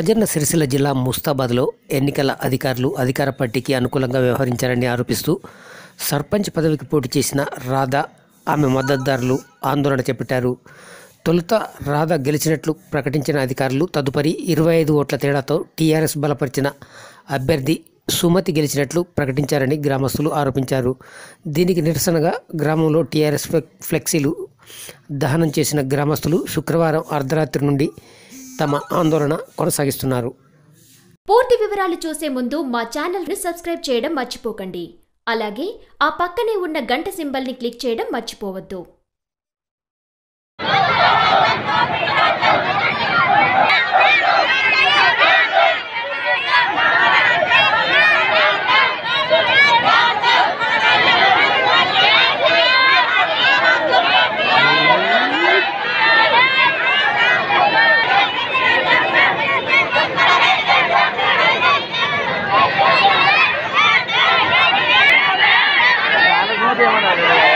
రాజన్న సిరిసిల్ల జిల్లా ముస్తాబాద్లో ఎన్నికల అధికారులు అధికార పార్టీకి అనుకూలంగా వ్యవహరించారని ఆరోపిస్తూ సర్పంచ్ పదవికి పోటీ చేసిన రాధా ఆమె మద్దతుదారులు ఆందోళన చేపట్టారు. తొలుత రాధా గెలిచినట్లు ప్రకటించిన అధికారులు తదుపరి ఇరవై ఐదు ఓట్ల తేడాతో టీఆర్ఎస్ బలపరిచిన అభ్యర్థి సుమతి గెలిచినట్లు ప్రకటించారని గ్రామస్తులు ఆరోపించారు. దీనికి నిరసనగా గ్రామంలో టీఆర్ఎస్ ఫ్లెక్- ఫ్లెక్సీలు దహనం చేసిన గ్రామస్తులు శుక్రవారం అర్ధరాత్రి నుండి తమ ఆందోళన కొనసాగిస్తున్నారు. పూర్తి వివరాలు చూసే ముందు మా ఛానల్ని సబ్స్క్రైబ్ చేయడం మర్చిపోకండి. అలాగే ఆ పక్కనే ఉన్న గంట సింబల్ని క్లిక్ చేయడం మర్చిపోవద్దు. ಮಾಡಿದ್ದಾರೆ